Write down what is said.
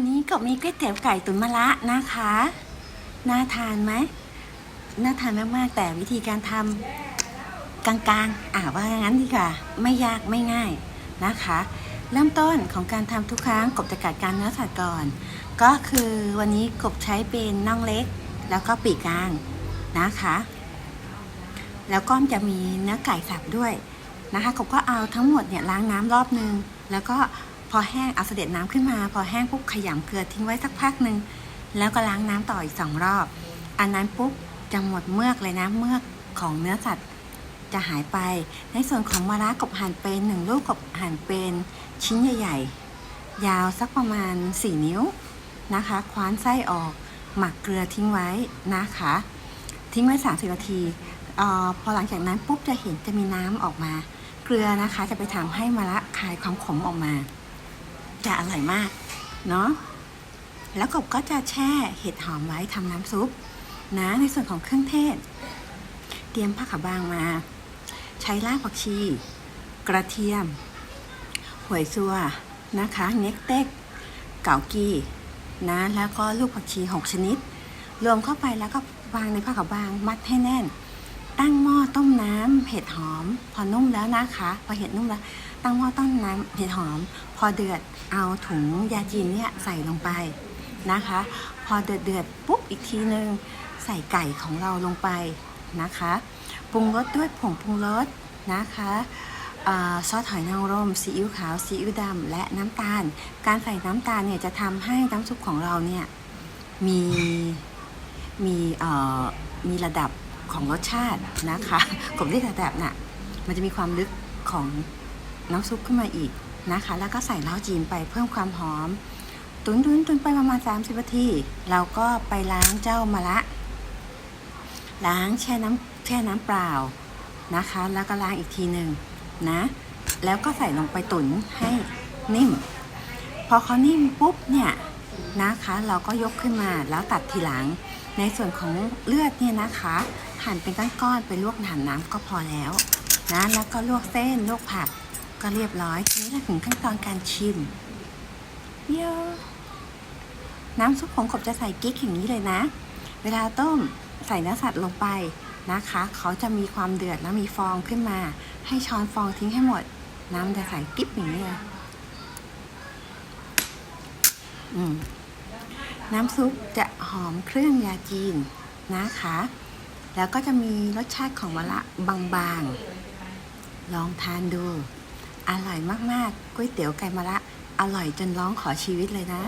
วันนี้ก็มีก๋วยเตี๋ยวไก่ตุ๋นมะระนะคะ น่าทานไหม น่าทานมากๆ แต่วิธีการทำกลางๆ อ่าว่าอย่างนั้นดีกว่า ไม่ยากไม่ง่ายนะคะ เริ่มต้นของการทำทุกครั้งกบจะกัดการเนื้อสัตว์ก่อน ก็คือวันนี้กบใช้เป็นน่องเล็ก แล้วก็ปีกกลางนะคะ แล้วก็จะมีเนื้อไก่สับด้วยนะคะกบก็เอาทั้งหมดเนี่ยล้างน้ำรอบนึง แล้วก็ พอแห้งเอาเสด็จน้ำขึ้นมา พอแห้งปุ๊บขยำเกลือทิ้งไว้สักพักหนึ่งแล้วก็ล้างน้ำต่ออีกสองรอบ อันนั้นปุ๊บจะหมดเมือกเลยนะเมือกของเนื้อสัตว์จะหายไป ในส่วนของมะระกบหั่นเป็นหนึ่งลูกกบหั่นเป็นชิ้นใหญ่ ๆ ยาวสักประมาณ 4 นิ้วนะคะ คว้านไส้ออก หมักเกลือทิ้งไว้นะคะ ทิ้งไว้ 30 นาทีออพอหลังจากนั้นปุ๊บจะเห็นจะมีน้ำออกมา เกลือนะคะจะไปทำให้มะระคายความขมออกมา จะอร่อยมากเนาะแล้วกบก็จะแช่เห็ดหอมไว้ทำน้ำซุปนะในส่วนของเครื่องเทศ เตรียมผักขาวบางมา ใช้รากผักชี กระเทียมหวยซัวนะคะเน็กเต็กเกากีนะแล้วก็ลูกผักชี 6 ชนิด รวมเข้าไปแล้วก็วางในผ้าขาวบางมัดให้แน่น ตั้งหม้อต้มน้ำเห็ดหอม พอนุ่มแล้วนะคะ พอเห็ดนุ่มแล้ว ตั้งหม้อต้มน้ำเห็ดหอม พอเดือดเอาถุงยาจีนเนี่ยใส่ลงไปนะคะ พอเดือดเดือดปุ๊บอีกทีนึงใส่ไก่ของเราลงไปนะคะปรุงรสด้วยผงปรุงรสนะคะซอสหอยนางรมซีอิ๊วขาวซีอิ๊วดำและน้ำตาล การใส่น้ำตาลเนี่ยจะทำให้น้ำซุปของเราเนี่ยมีมีเอ่อมีระดับ ของรสชาตินะคะผมเรียกระดับน่ะมันจะมีความลึกของน้ำซุปขึ้นมาอีกนะคะ แล้วก็ใส่เล้าจีนไปเพิ่มความหอม ตุนตุนตุนไปประมาณ 30นาทีเราก็ไปล้างเจ้ามะละ ล้างแช่น้ำแช่น้ำเปล่านะคะ แล้วก็ล้างอีกทีหนึ่งนะ แล้วก็ใส่ลงไปตุ๋นให้นิ่ม พอเขานิ่มปุ๊บเนี่ยนะคะ เราก็ยกขึ้นมาแล้วตัดทีหลังในส่วนของเลือดเนี่ยนะคะ หั่นเป็นก้อนๆไปลวกหนานน้ำก็พอแล้วนะแล้วก็ลวกเส้นลวกผักก็เรียบร้อยทีนี้เราถึงขั้นตอนการชิมเยอะน้ำซุปของกบจะใส่กิ๊กอย่างนี้เลยนะ เวลาต้มใส่เนื้อสัตว์ลงไปนะคะ เขาจะมีความเดือดแล้วมีฟองขึ้นมา ให้ช้อนฟองทิ้งให้หมด น้ำจะใส่กิ๊บอย่างนี้เลยน้ำซุปจะหอมเครื่องยาจีนนะคะ แล้วก็จะมีรสชาติของมะระบางๆ ลองทานดู อร่อยมากๆก๋วยเตี๋ยวไก่มะระอร่อยจนร้องขอชีวิตเลยนะ